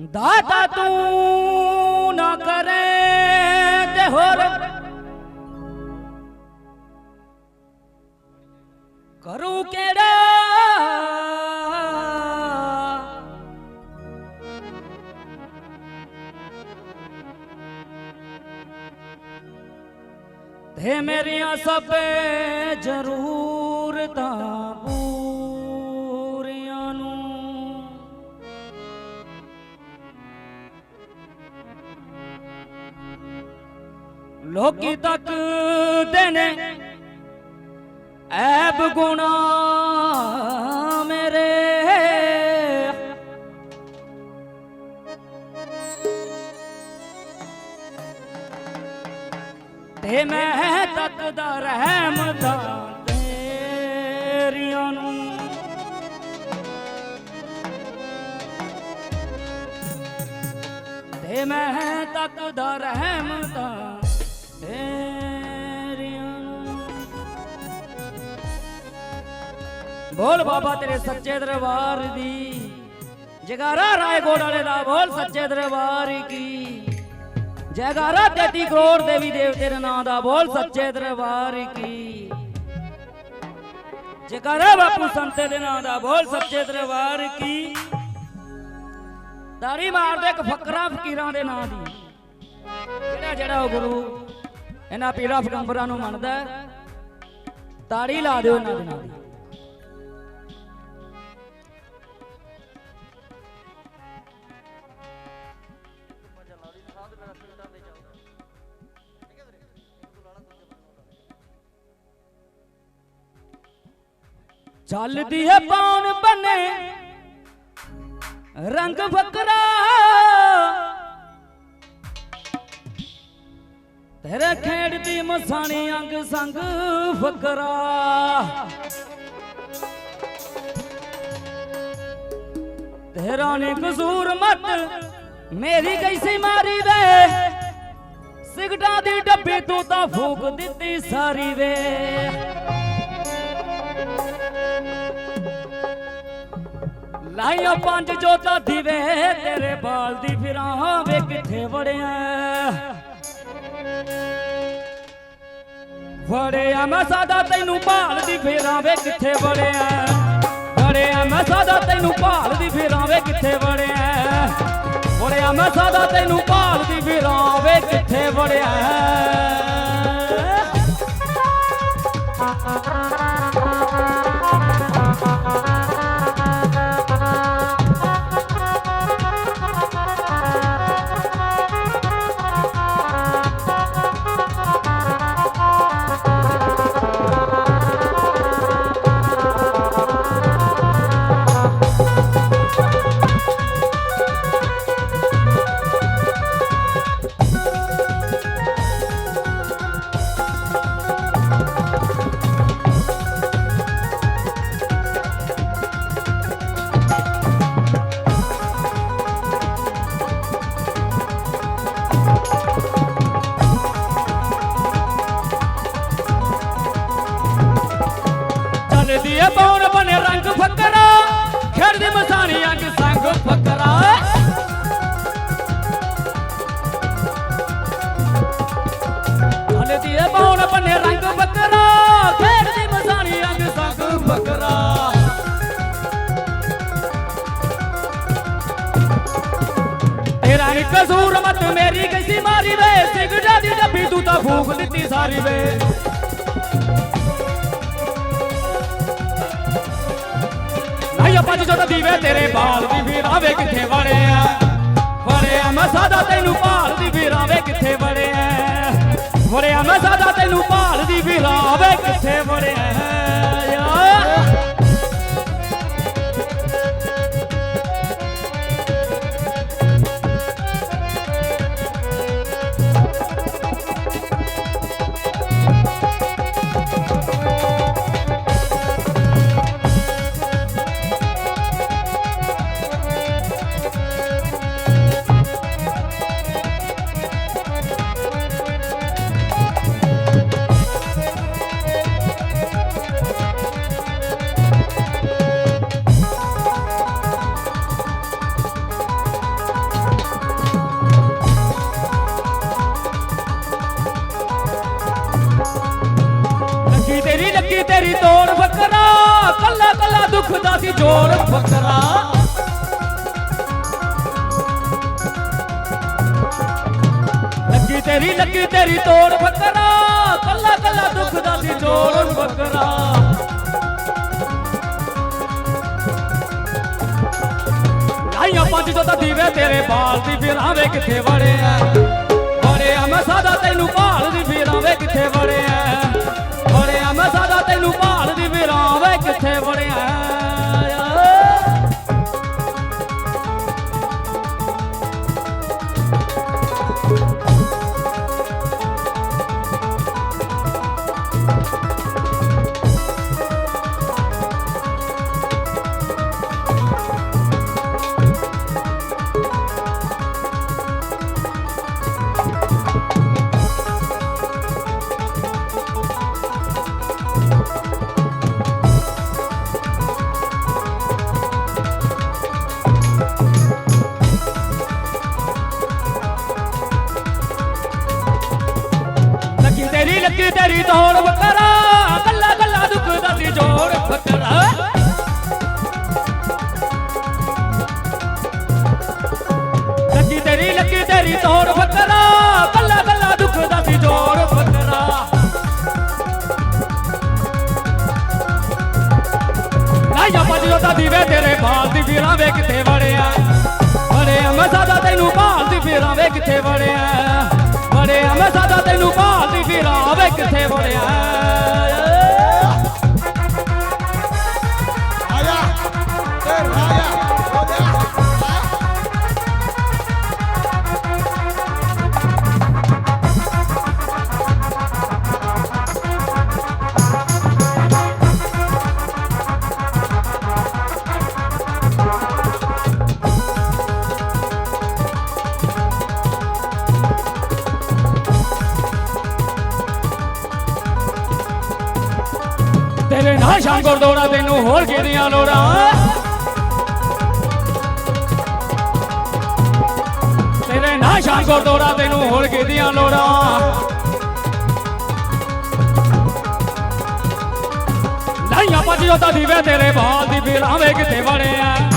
ਦਾਤਾ ਤੂੰ ਲੋਕੀ ਤੱਕ ਨੇ ਐਬ ਗੁਣਾ ਮੇਰੇ। ਤੇ ਮੈਂ ਤੱਕਦਾ ਰਹਿਮਤਾਂ ਤੇਰੀਆਂ ਨੂੰ। ਤੇ ਮੈਂ ਤੱਕਦਾ ਰਹਿਮਤਾਂ ਬੋਲ ਬਾਬਾ ਤੇਰੇ ਸੱਚੇ ਦਰਬਾਰ ਦੀ। ਜਗਾਰਾ ਰਾਏਗੋੜ ਵਾਲੇ ਦਾ ਬੋਲ ਸੱਚੇ ਦਰਬਾਰ ਕੀ। ਜੈਕਾਰਾ 33 ਕਰੋੜ ਦੇਵੀ ਦੇਵਤੇ ਦੇ ਨਾਂ ਦਾ ਬੋਲ ਸੱਚੇ ਦਰਬਾਰ ਕੀ। ਜੈਕਾਰਾ ਬਾਪੂ ਸੰਤੇ ਦੇ ਨਾਂ ਦਾ ਬੋਲ ਸੱਚੇ ਦਰਬਾਰ ਕੀ। ਤਾੜੀ ਮਾਰਦੇ ਇੱਕ ਫਕਰਾ ਫਕੀਰਾਂ ਦੇ ਨਾਂ ਦੀ। ਜਿਹੜਾ ਜਿਹੜਾ ਉਹ ਗੁਰੂ ਇਹਨਾਂ ਪੀਰਾਂ ਫਗੰਬਰਾਂ ਨੂੰ ਮੰਨਦਾ ਤਾੜੀ ਲਾ ਦਿਓ ਇਹਨਾਂ ਦੇ ਨਾਂ ਦੀ। ਚੱਲਦੀ ਹੈ ਪੌਣ ਬੰਨੇ। ਰੰਗ ਫਕਰਾ। ਤੇਰੇ ਖੇਡਦੀ ਮਸਾਣੀ ਅੰਗ ਸੰਗ ਫਕਰਾ। ਤੇਰਾ ਨੀ ਕਸੂਰ ਮਤ, ਮੇਰੀ ਕੈਸੀ ਮਾਰੀ ਵੇ। ਸਿਗਟਾਂ ਦੀ ਡੱਬੀ ਤੂੰ ਤਾਂ ਫੂਕ ਦਿੱਤੀ ਸਾਰੀ ਵੇ। ਲਾਈਆਂ ਪੰਜ ਜੋਤਾਂ ਦੀਵੇ ਤੇਰੇ ਬਾਲ ਦੀ ਫਿਰਾਂ ਵੇ ਕਿੱਥੇ ਵੜਿਆ? ਵੜਿਆ ਮੈਂ ਸਾਦਾ ਤੈਨੂੰ ਭਾਲਦੀ ਫਿਰਾਂ ਵੇ ਕਿੱਥੇ ਵੜਿਆ? ਵੜਿਆ ਮੈਂ ਸਾਦਾ ਤੈਨੂੰ ਭਾਲਦੀ ਫਿਰਾਂ ਵੇ ਕਿੱਥੇ ਵੜਿਆ? ਵੜਿਆ ਮੈਂ ਸਾਦਾ ਤੈਨੂੰ ਭਾਲਦੀ ਫਿਰਾਂ ਵੇ ਕਿੱਥੇ ਵੜਿਆ? ਕਸੂਰ ਮਤ ਮੇਰੀ ਕੈਸੀ ਮਾਰੀ ਵੇ ਸਿਗੜਾ ਦੀ ਡੱਬੀ ਤੂੰ ਤਾਂ ਫੂਕ ਦਿੱਤੀ ਸਾਰੀ ਵੇ। ਨਹੀਂ ਪੰਜ ਜੋਤ ਦੀਵੇ ਤੇਰੇ ਬਾਲ ਦੀ ਵੀਰਾਵੇ ਕਿੱਥੇ ਵੜਿਆ ਵੜਿਆ ਮੈਂ ਸਾਦਾ ਤੈਨੂੰ ਭਾਲ ਦੀ ਵੀਰਾਵੇ ਕਿੱਥੇ ਵੜਿਆ ਵੜਿਆ ਮੈਂ ਸਾਦਾ ਤੈਨੂੰ ਭਾਲ ਦੀ ਵੀਰਾਵੇ ਕਿੱਥੇ ਵੜਿਆ ਲੱਗੀ ਤੇਰੀ ਲੱਗੀ ਬੱਕਰਾ ਕੱਲਾ ਕੱਲਾ ਦੁੱਖ ਦਾ ਸੀ ਜੋੜ ਬੱਕਰਾ ਲੱਗੀ ਤੇਰੀ ਲੱਗੀ ਤੇਰੀ ਤੋੜ ਬੱਕਰਾ ਕੱਲਾ ਕੱਲਾ ਦੁੱਖ ਦਾ ਸੀ ਜੋੜ ਬੱਕਰਾ ਲਾਇਆ ਪਜੋ ਤਾਂ ਦੀਵੇ ਤੇਰੇ ਬਾਲ ਦੀ ਵੀਰਾਂ ਵੇ ਕਿੱਥੇ ਵੜਿਆ। ਵੜਿਆ ਮੈਂ ਸਾਦਾ ਤੈਨੂੰ ਬਾਲ ਦੀ ਵੀਰਾਂ ਵੇ ਕਿੱਥੇ ਵੜਿਆ। ਵੜਿਆ ਮੈਂ ਸਾਦਾ ਤੈਨੂੰ ਬਾਲ ਦੀ ਵੀਰਾਂ ਵੇ ਕਿੱਥੇ ਵੜਿਆ ਤੇਰੇ ਗੁਰਦੁਆਰਾ ਤੈਨੂੰ ਹੋਰ ਕਿਹਦੀਆਂ ਲੋੜਾਂ? ਤੇਰੇ ਨਾ ਸ਼ਾਮ ਗੁਰਦੁਆਰਾ ਤੈਨੂੰ ਹੋਰ ਕਿਹਦੀਆਂ ਲੋੜਾਂ? ਲਾਈਆਂ ਪਜੋ ਤਾਂ ਦੀਵੇ ਤੇਰੇ ਬਾਲ ਦੀ ਵੀਰਾਂ ਵੇ ਕਿੱਥੇ ਵੜਿਆ ਵੜਿਆ?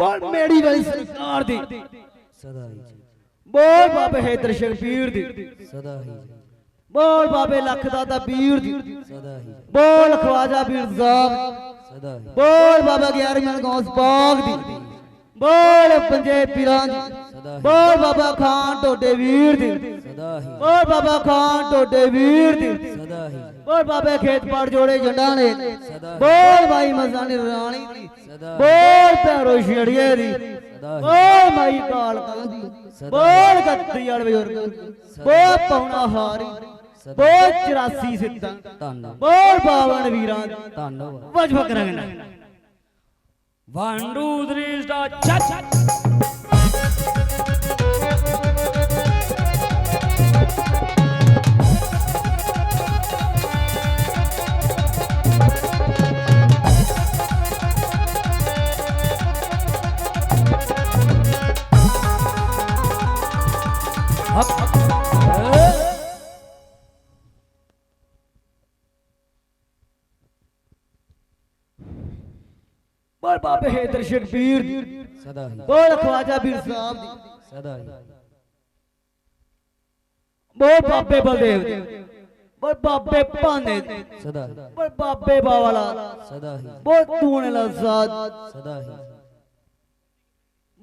ਬੋਲ ਮੇੜੀ ਵਾਲੀ ਸਰਕਾਰ ਦੀ। ਸਦਾ ਹੀ ਬੋਲ ਬਾਬੇ ਹੈਦਰ ਸ਼ਕਬੀਰ ਦੀ। ਸਦਾ ਹੀ ਬੋਲ ਬਾਬੇ ਲੱਖ ਦਾਤਾ ਪੀਰ ਦੀ। ਸਦਾ ਹੀ ਬੋਲ ਖਵਾਜਾ ਪੀਰ ਜ਼ਾਬ ਸਦਾ ਹੀ ਬੋਲ ਬਾਬਾ ਗਿਆਰਵੀਂ ਗੌਸ ਪਾਕ ਦੀ। ਬੋਲ ਪੰਜੇ ਪੀਰਾਂ ਦੀ। ਸਦਾ ਹੀ ਬੋਲ ਬਾਬਾ ਖਾਨ ਟੋਡੇ ਵੀਰ ਦੀ। ਸਦਾ ਹੀ ਬੋਲ ਬਾਬਾ ਖਾਨ ਟੋਡੇ ਵੀਰ ਦੀ। ਸਦਾ ਹੀ ਬੋਲ ਬਾਬੇ ਖੇਤ ਪਾੜ ਜੋੜੇ ਜੰਡਾਂ ਨੇ ਬੋਲ ਬਾਈ ਮਜ਼ਾਨੀ ਰਾਣੀ ਦੀ। ਬੋਲ ਭੈਰੋ ਛੜੀਏ ਦੀ। ਬੋਲ ਮਾਈ ਕਾਲਕਾਂ ਦੀ। ਬੋਲ ਗੱਤੀ ਵਾਲ ਬਜ਼ੁਰਗ ਬੋਲ ਪੌਣਾ ਹਾਰੀ। ਬੋਲ 84 ਸਿੱਧਾਂ ਧੰਨ ਬੋਲ ਬਾਵਨ ਵੀਰਾਂ ਦੀ। ਧੰਨਵਾਦ। ਵਜ ਫਕ ਰਗਨਾ 1 2 3 ਸਟਾਰਟ ਬੋਲ ਬਾਬੇ ਹੈਦਰ ਸ਼ਕਬੀਰ ਸਦਾ ਹੀ। ਬੋਲ ਖਵਾਜਾ ਪੀਰ ਸਾਹਿਬ ਦੀ। ਸਦਾ ਹੀ। ਬੋਲ ਬਾਬੇ ਬਲਦੇਵ ਦੀ। ਬੋਲ ਬਾਬੇ ਭਾਨੇ ਦੀ। ਸਦਾ ਹੀ। ਬੋਲ ਬਾਬੇ ਬਾਵਾਲਾ ਸਦਾ ਹੀ। ਬੋਲ ਤੂਣੇ ਲਜ਼ਾਦ ਸਦਾ ਹੀ।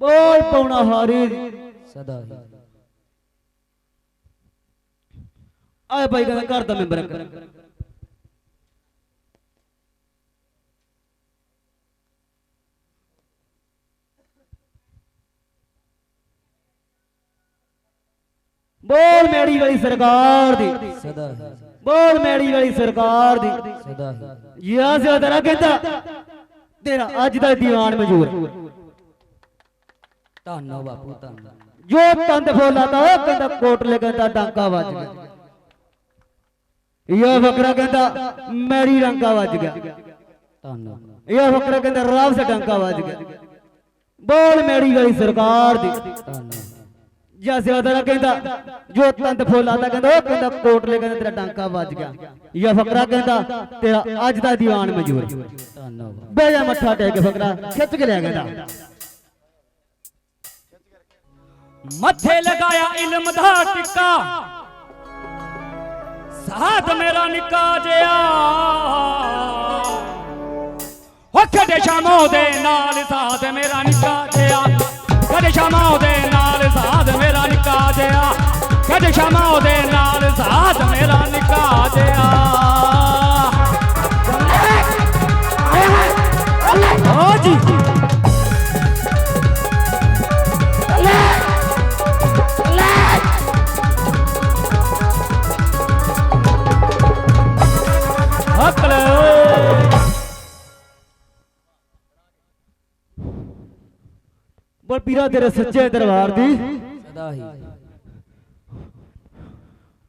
ਬੋਲ ਪੌਣਾ ਹਾਰੀ ਸਦਾ ਹੀ। ਆਏ ਭਾਈ ਕਹਿੰਦਾ ਘਰ ਦਾ ਮੈਂਬਰ ਕਰ ਬੋਲ ਮੇੜੀ ਵਾਲੀ ਸਰਕਾਰ ਦੀ। ਸਦਾ ਬੋਲ ਮੇੜੀ ਵਾਲੀ ਸਰਕਾਰ ਦੀ। ਸਦਾ ਯਾ ਸੇ ਤੇਰਾ ਕਹਿੰਦਾ ਤੇਰਾ ਅੱਜ ਦਾ ਦੀਵਾਨ ਮਜੂਰ ਧੰਨੋ ਬਾਪੂ ਧੰਨ ਜੋ ਤੰਦ ਫੋਲਾ ਤਾ ਕਹਿੰਦਾ ਕੋਟਲੇ ਕਹਿੰਦਾ ਡਾਂਕਾ ਵੱਜ ਗਿਆ। ਇਹ ਫਕਰਾ ਕਹਿੰਦਾ ਮੈਰੀ ਡਾਂਕਾ ਵੱਜ ਗਿਆ। ਧੰਨੋ ਇਹ ਫਕਰਾ ਕਹਿੰਦਾ ਰਾਵ ਸੇ ਡਾਂਕਾ ਵੱਜ ਗਿਆ। ਬੋਲ ਮੈਰੀ ਵਾਲੀ ਸਰਕਾਰ ਦੀ। ਧੰਨੋ ਜਾਂ ਸਿਆਦਰਾ ਕਹਿੰਦਾ ਜੋ ਤੰਦ ਫੋਲਾ ਤਾ ਕਹਿੰਦਾ ਉਹ ਕਹਿੰਦਾ ਕੋਟਲੇ ਕਹਿੰਦਾ ਤੇਰਾ ਡਾਂਕਾ ਵੱਜ ਗਿਆ। ਇਹ ਫਕਰਾ ਕਹਿੰਦਾ ਤੇਰਾ ਅੱਜ ਦਾ ਦੀਵਾਨ ਮਜੂਰ ਧੰਨੋ ਬਾਪੂ। ਬਹਿ ਜਾ ਮੱਥਾ ਟੇਕ ਕੇ ਫਕਰਾ ਖਿੱਚ ਕੇ ਲਿਆ ਕਹਿੰਦਾ। ਮੱਥੇ ਲਗਾਇਆ ਇਲਮ ਦਾ ਟਿੱਕਾ। ਸਾਥ ਮੇਰਾ ਨਿੱਕਾ ਜਿਆ ਹੋ ਕਦੇ ਸ਼ਾਮੋਂ ਦੇ ਨਾਲ ਸਾਥ ਮੇਰਾ ਨਿੱਕਾ ਜਿਆ ਕਦੇ ਸ਼ਾਮੋਂ ਦੇ ਨਾਲ ਸਾਧ ਮੇਰਾ ਨਿੱਕਾ ਜਿਆ ਕਦੇ ਸ਼ਾਮੋਂ ਦੇ ਨਾਲ ਸਾਥ ਮੇਰਾ ਨਿੱਕਾ ਜਿਆ ਓ ਜੀ। ਬੋਲ ਪੀਰਾ ਤੇਰੇ ਸੱਚੇ ਦਰਬਾਰ ਦੀ। ਸਦਾ ਹੀ।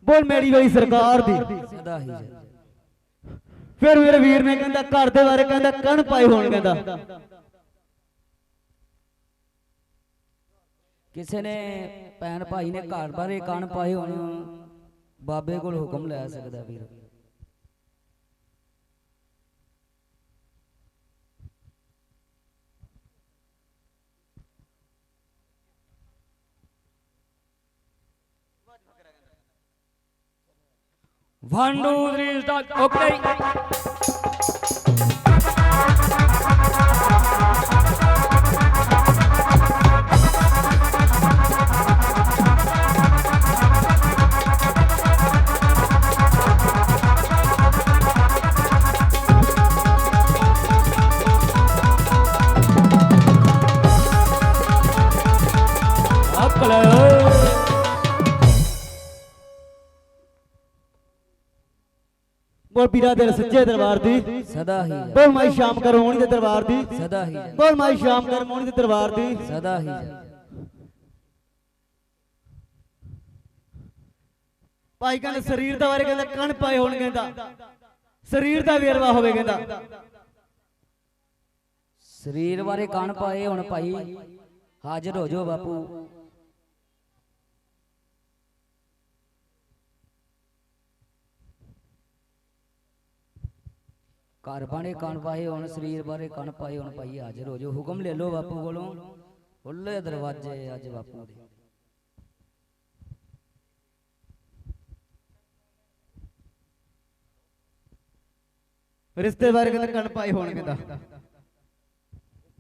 ਬੋਲ ਮੇਰੀ ਵਾਲੀ ਸਰਕਾਰ ਦੀ। ਸਦਾ ਹੀ। ਫਿਰ ਮੇਰੇ ਵੀਰ ਨੇ ਕਹਿੰਦਾ ਘਰ ਦੇ ਬਾਰੇ ਕਹਿੰਦਾ ਕਣ ਪਾਏ ਹੋਣ ਕਹਿੰਦਾ। ਕਿਸੇ ਨੇ ਭੈਣ ਭਾਈ ਨੇ ਘਰ ਬਾਰੇ ਕਣ ਪਾਏ ਹੋਣ ਬਾਬੇ ਕੋਲ ਹੁਕਮ ਲੈ ਸਕਦਾ ਵੀਰ। One, two, three, start. Okay. ਬੋਲ ਪੀਰਾ ਤੇਰੇ ਸੱਚੇ ਦਰਬਾਰ ਦੀ। ਸਦਾ ਹੀ ਬੋਲ ਮਾਈ ਸ਼ਾਮ ਕਰ ਮੋਣੀ ਦੇ ਦਰਬਾਰ ਦੀ। ਸਦਾ ਹੀ ਬੋਲ ਮਾਈ ਸ਼ਾਮ ਕਰ ਮੋਣੀ ਦੇ ਦਰਬਾਰ ਦੀ। ਸਦਾ ਹੀ ਭਾਈ ਕਹਿੰਦਾ ਸਰੀਰ ਦਾ ਬਾਰੇ ਕਹਿੰਦਾ ਕਣ ਪਾਏ ਹੋਣ ਕਹਿੰਦਾ। ਸਰੀਰ ਦਾ ਵੇਰਵਾ ਹੋਵੇ ਕਹਿੰਦਾ। ਸਰੀਰ ਬਾਰੇ ਕਣ ਪਾਏ ਹੁਣ ਭਾਈ। ਹਾਜ਼ਰ ਹੋ ਜਾਓ ਬਾਪੂ। ਘਰ ਬਾਣੇ ਕਣ ਪਾਏ ਹੁਣ, ਸਰੀਰ ਬਾਰੇ ਕਣ ਪਾਏ ਹੁਣ, ਭਾਈ ਹਾਜ਼ਰ ਹੋ ਜਾਓ। ਹੁਕਮ ਲੈ ਲਓ ਬਾਪੂ ਕੋਲੋਂ। ਖੁੱਲੇ ਦਰਵਾਜ਼ੇ ਅੱਜ ਬਾਪੂ ਦੇ। ਰਿਸ਼ਤੇ ਬਾਰੇ ਕਹਿੰਦਾ ਕਣ ਪਾਏ ਹੋਣ ਕਹਿੰਦਾ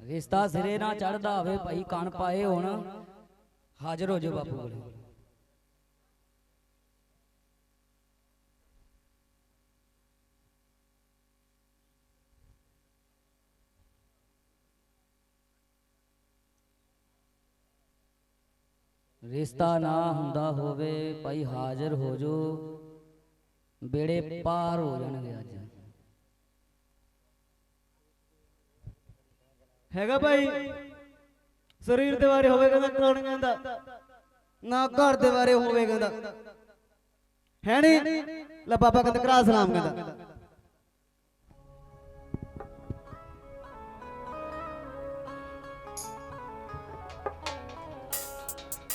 ਰਿਸ਼ਤਾ ਸਿਰੇ ਨਾ ਚੜਦਾ ਹੋਵੇ, ਭਾਈ ਕਣ ਪਾਏ ਹੋਣ। ਹਾਜ਼ਰ ਹੋ ਜਾਓ ਬਾਪੂ ਕੋਲੇ। ਰਿਸ਼ਤਾ ਨਾ ਹੁੰਦਾ ਹੋਵੇ ਭਾਈ ਹਾਜ਼ਰ ਹੋ ਜੋ ਬੇੜੇ ਪਾਰ ਹੋ ਜਾਣਗੇ ਅੱਜ। ਹੈਗਾ ਭਾਈ? ਸਰੀਰ ਦੇ ਬਾਰੇ ਹੋਵੇ ਕਹਿੰਦਾ ਕਣ ਕਹਿੰਦਾ, ਨਾ ਘਰ ਦੇ ਬਾਰੇ ਹੋਵੇ ਕਹਿੰਦਾ। ਹੈ ਨਹੀਂ ਲੈ ਬਾਬਾ ਕਹਿੰਦਾ ਕਰਾ ਸਲਾਮ ਕਹਿੰਦਾ।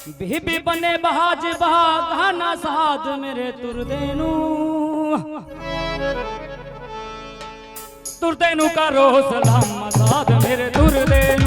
ਬੀਬੀ ਬਨੇ ਬਹਾਜ ਬਹਾ ਕਹਾਣਾ ਸਾਧ ਮੇਰੇ ਤੁਰਦੇ ਨੂੰ। ਤੁਰਦੇ ਨੂੰ ਕਰੋ ਸਲਾਮ ਆਜ਼ਾਦ ਮੇਰੇ ਤੁਰਦੇ ਨੂੰ ਤੁਰਦੇ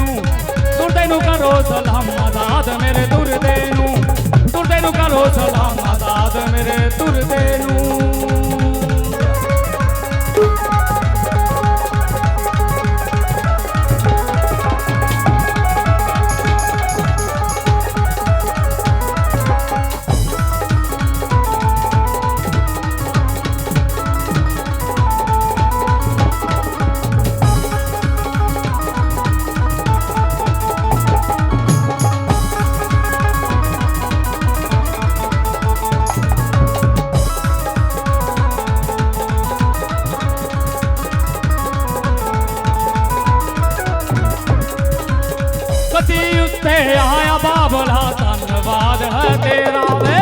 ਆਇਆ ਬਾਬਲਾ ਧੰਨਵਾਦ ਹੈ ਤੇਰਾ ਵੇ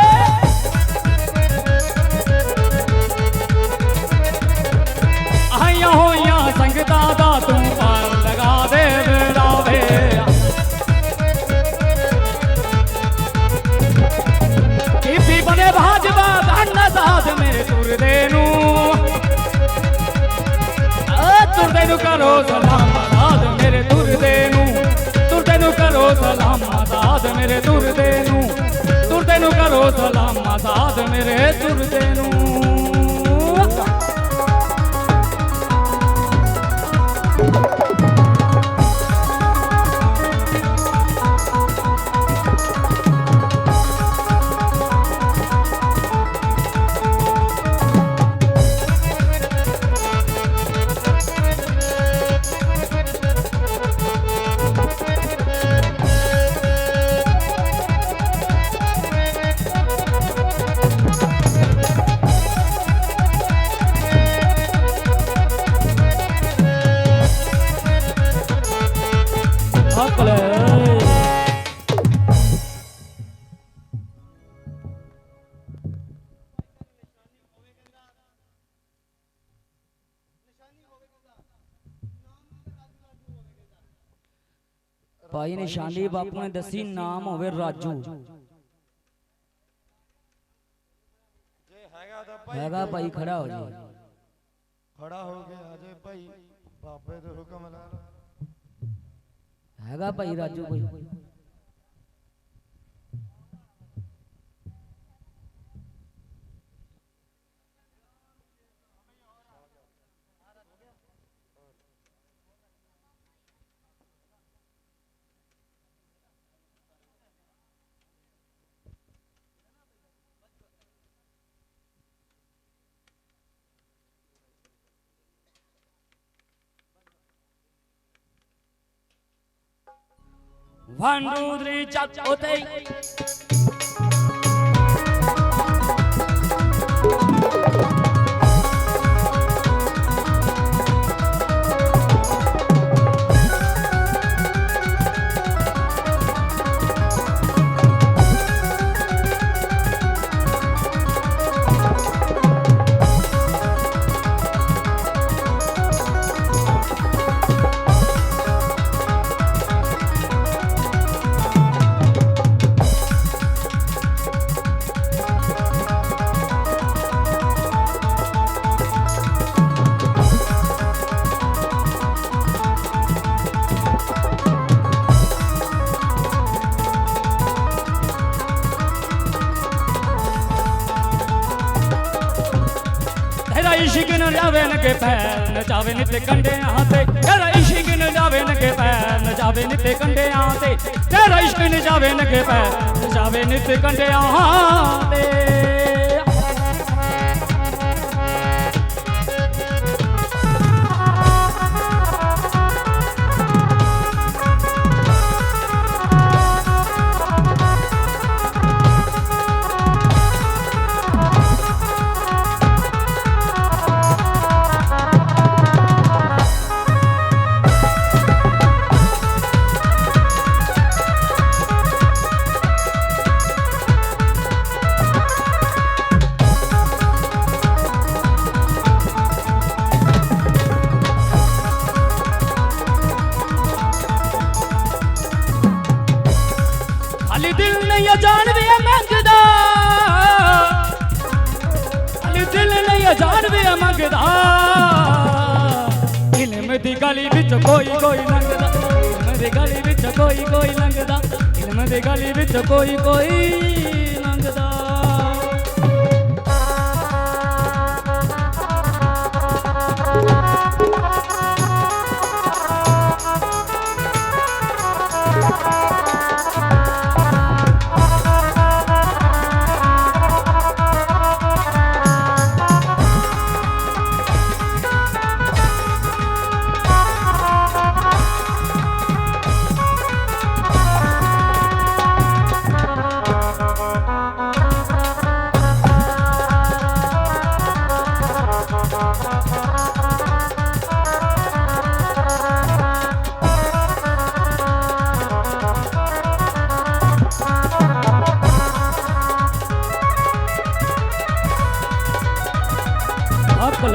ਆਈਆਂ ਹੋਈਆਂ ਸੰਗਤਾਂ ਦਾ ਤੂੰ ਪਾਰ ਲਗਾ ਦੇ ਮੇਰਾ ਵੇ ਕੀਪੀ ਬਨੇ ਭਾਜਪਾ ਧੰਨ ਸਾਧ ਮੇਰੇ ਤੁਰਦੇ ਨੂੰ ਆ ਤੁਰਦੇ ਨੂੰ ਕਰੋ ਸਲਾਮ ਆਜ਼ਾਦ ਮੇਰੇ ਤੁਰਦੇ ਨੂੰ ਤੁਰਦੇ ਨੂੰ ਕਰੋ ਸਲਾਮ ਆਜ਼ਾਦ ਮੇਰੇ ਤੁਰਦੇ ਨੂੰ। ਭਾਈ ਨਿਸ਼ਾਨੀ ਬਾਪੂ ਨੇ ਦੱਸੀ ਨਾਮ ਹੋਵੇ ਰਾਜੂ। ਜੇ ਹੈਗਾ ਤਾਂ ਭਾਈ ਹੈਗਾ ਭਾਈ ਖੜਾ ਹੋ ਜੀ। ਖੜਾ ਹੋ ਕੇ ਆ ਜੇ ਭਾਈ। ਬਾਬੇ ਦੇ ਹੁਕਮ ਨਾਲ। ਹੈਗਾ ਭਾਈ ਰਾਜੂ ਕੋਈ। One, two, three, ਚੱਕ ਉਤੇ ਜਾਵੇ ਨ ਕੇ ਪੈਰ ਨਚਾਵੇ ਨਿਤ ਕੰਡਿਆਂ ਤੇ। ਤੇਰਾ ਇਸ਼ਕ ਨ ਜਾਵੇ ਨ ਕੇ ਪੈਰ ਨਚਾਵੇ ਨਿਤ ਕੰਡਿਆਂ ਤੇ। ਤੇਰਾ ਇਸ਼ਕ ਨ ਜਾਵੇ ਨ ਪੈਰ ਨਚਾਵੇ ਨਿਤ ਕੰਡਿਆਂ ਤੇ। ਅਕਲ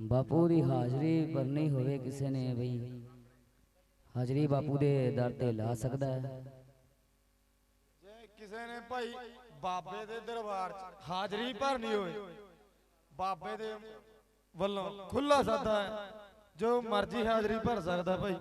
ਬਾਪੂ ਦੀ ਹਾਜ਼ਰੀ ਭਰਨੀ ਹੋਵੇ ਕਿਸੇ ਨੇ ਬਈ। ਹਾਜ਼ਰੀ ਬਾਪੂ ਦੇ ਦਰ ਤੇ ਲਾ ਸਕਦਾ ਹੈ। ਜੇ ਕਿਸੇ ਨੇ ਭਾਈ ਬਾਬੇ ਦੇ ਦਰਬਾਰ 'ਚ ਹਾਜ਼ਰੀ ਭਰਨੀ ਹੋਵੇ ਬਾਬੇ ਦੇ ਵੱਲੋਂ ਖੁੱਲਾ ਸਾਦਾ ਹੈ ਜੋ ਮਰਜ਼ੀ ਹਾਜ਼ਰੀ ਭਰ ਸਕਦਾ ਭਾਈ।